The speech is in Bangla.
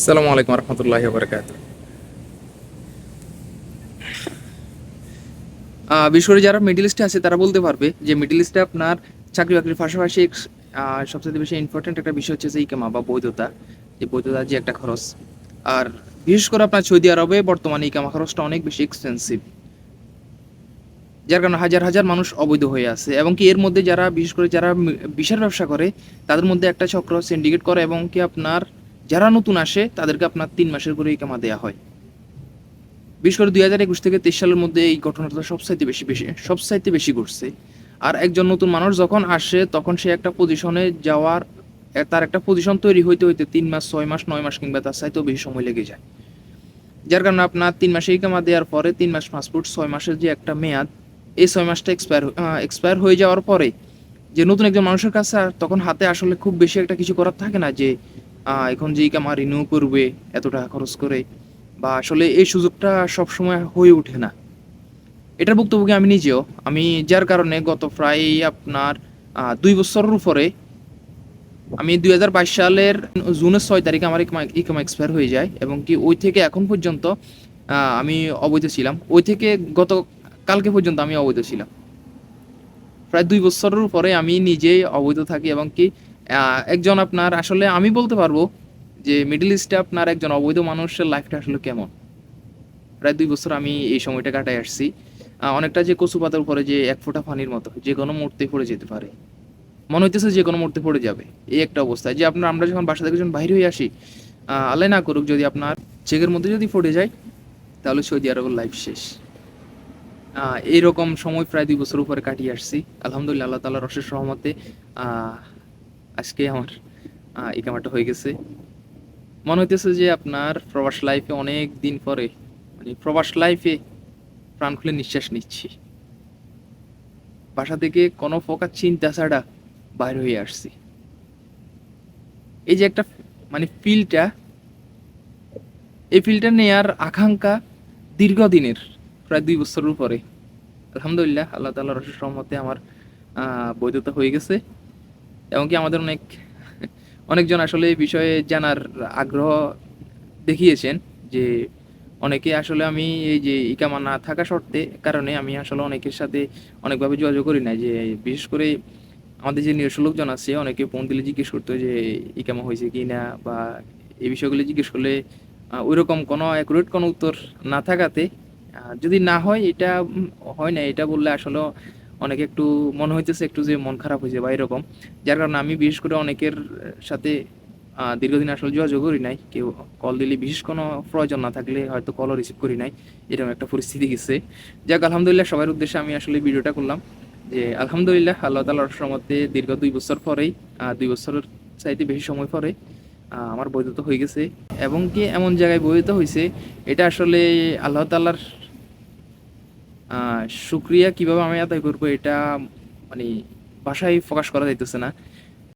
আসসালামু আলাইকুম রহমতুল্লাহ বরকাত বিশেষ করে যারা মিডিল ইস্টে আছে, তারা বলতে পারবে যে মিডিল ইস্টে আপনার চাকরি বাকরির পাশাপাশি সবচেয়ে বেশি ইম্পর্টেন্ট একটা বিষয় হচ্ছে যে ইকামা বা বৈধতা। যে বৈধতা যে একটা খরচ। আর বিশেষ করে আপনার সৌদি আরবে বর্তমানে ইকামা খরচটা অনেক বেশি এক্সপেন্সিভ যার কারণে হাজার হাজার মানুষ অবৈধ হয়ে আছে এবং কি এর মধ্যে যারা, বিশেষ করে যারা বিশাল ব্যবসা করে, তাদের মধ্যে একটা চক্র সিন্ডিকেট করে এবং কি আপনার যারা নতুন আসে, তাদেরকে আপনার তিন মাসের করে ইকামা দেওয়া হয়। বিশেষ করে দুই হাজার একুশ থেকে তেইশ সালের মধ্যে এই ঘটনাটা সবসাইতে বেশি বেশি সবসাইতে বেশি ঘটছে। আর একজন নতুন মানুষ যখন আসে, তখন সে একটা পজিশনে যাওয়ার তার একটা পজিশন তৈরি হইতে হইতে তিন মাস, ছয় মাস, নয় মাস কিংবা তার চাইতেও বেশি সময় লেগে যায়। যার কারণে আপনার তিন মাসে ইকামা দেওয়ার পরে তিন মাস পাসপোর্ট ছয় মাসের যে একটা মেয়াদ, এই ছয় মাসটা এক্সপায়ার এক্সপায়ার হয়ে যাওয়ার পরে যে নতুন একজন মানুষের কাছে তখন হাতে আসলে খুব বেশি একটা কিছু করার থাকে না যে এখন যে ইকামা রিনিউ করবে এত টাকা খরচ করে, বা আসলে এই সুযোগটা সবসময় হয়ে ওঠে না। এটার ভুক্তভোগী আমি নিজেও। আমি যার কারণে গত প্রায় আপনার দুই বছরের উপরে আমি দুই হাজার বাইশ সালের জুনের ছয় তারিখে আমার ইকমা- এক্সপায়ার হয়ে যায় এবং কি ওই থেকে এখন পর্যন্ত আমি অবৈধ ছিলাম। ওই থেকে গত, কালকে পর্যন্ত আমি অবৈধ ছিলাম। প্রায় দুই বছরের পরে আমি নিজেই অবৈধ থাকি এবং কি একজন আপনার আসলে আমি বলতে পারব যে মিডল ইস্টে আপনার একজন অবৈধ মানুষের লাইফটা আসলে কেমন? প্রায় দুই বছর আমি এই সময়টা কাটাই আসছি। অনেকটা যে কচু পাতার উপরে যে এক ফোঁটা পানির মতো যে কোনো মুহূর্তে পড়ে যেতে পারে। মনে হইতেছে যে কোনো মুহূর্তে পড়ে যাবে। এই একটা অবস্থা যে আপনার আমরা যখন বাসা থেকে যখন বাইরে হয়ে আসি আল্লাহ না করুক যদি আপনার চেকের মধ্যে যদি পড়ে যায় তাহলে সৌদি আরবের লাইফ শেষ। এইরকম সময় প্রায় দুই বছর উপরে কাটিয়ে আসছি। আলহামদুলিল্লাহ আল্লাহ তালার রহমতে আহ, আজকে আমার এই কামাটা হয়ে গেছে। মনে হইতেছে যে আপনার প্রবাস লাইফে অনেক দিন পরে মানে প্রবাস লাইফে প্রাণ খুলে নিঃশ্বাস নিচ্ছি। বাসা থেকে কোনো প্রকার চিন্তা ছাড়া বাইর হয়ে আসছি। এই যে একটা মানে ফিলটা এই ফিলটা নেয়ার আকাঙ্ক্ষা দীর্ঘদিনের, প্রায় দুই বছরের উপরে। আলহামদুলিল্লাহ, আল্লাহ তাল্লাহ রসের রহমতে আমার বৈধতা হয়ে গেছে। এবং কি আমাদের অনেক, অনেকজন আসলে এই বিষয়ে জানার আগ্রহ দেখিয়েছেন যে অনেকে আসলে আমি এই যে ইকামা না থাকা শর্তে কারণে আমি আসলে অনেকের সাথে অনেকভাবে যোগাযোগ করি না যে বিশেষ করে আমাদের যে নিরস্ব লোকজন আছে, অনেকে ফোন দিলে জিজ্ঞেস করতো যে ইকামা হয়েছে কি না বা এই বিষয়গুলো জিজ্ঞেস করলে ওইরকম কোনো অ্যাকুরেট কোনো উত্তর না থাকাতে যদি না হয় এটা হয় না এটা বললে আসলে অনেকে একটু মনে হইতেছে একটু যে মন খারাপ হয়েছে বা এরকম। যার কারণে আমি বিশেষ করে অনেকের সাথে দীর্ঘদিন আসলে যোগাযোগ করি নাই। কেউ কল দিলে বিশেষ কোনো প্রয়োজন না থাকলে হয়তো কলও রিসিভ করি নাই। এরকম একটা পরিস্থিতি গেছে। যাক, আলহামদুলিল্লাহ সবার উদ্দেশ্যে আমি আসলে ভিডিওটা করলাম। যে আলহামদুলিল্লাহ আল্লাহ তালার রহমতে দীর্ঘ দুই বছর পরেই দুই বছরের চাইতে বেশি সময় পরে আমার বৈধতা হয়ে গেছে। এবং কি এমন জায়গায় বৈধতা হয়েছে এটা আসলে আল্লাহ তাল্লার শুক্রিয়া কীভাবে আমি আদায় করব এটা মানে ভাষায় প্রকাশ করা যাইতেছে না।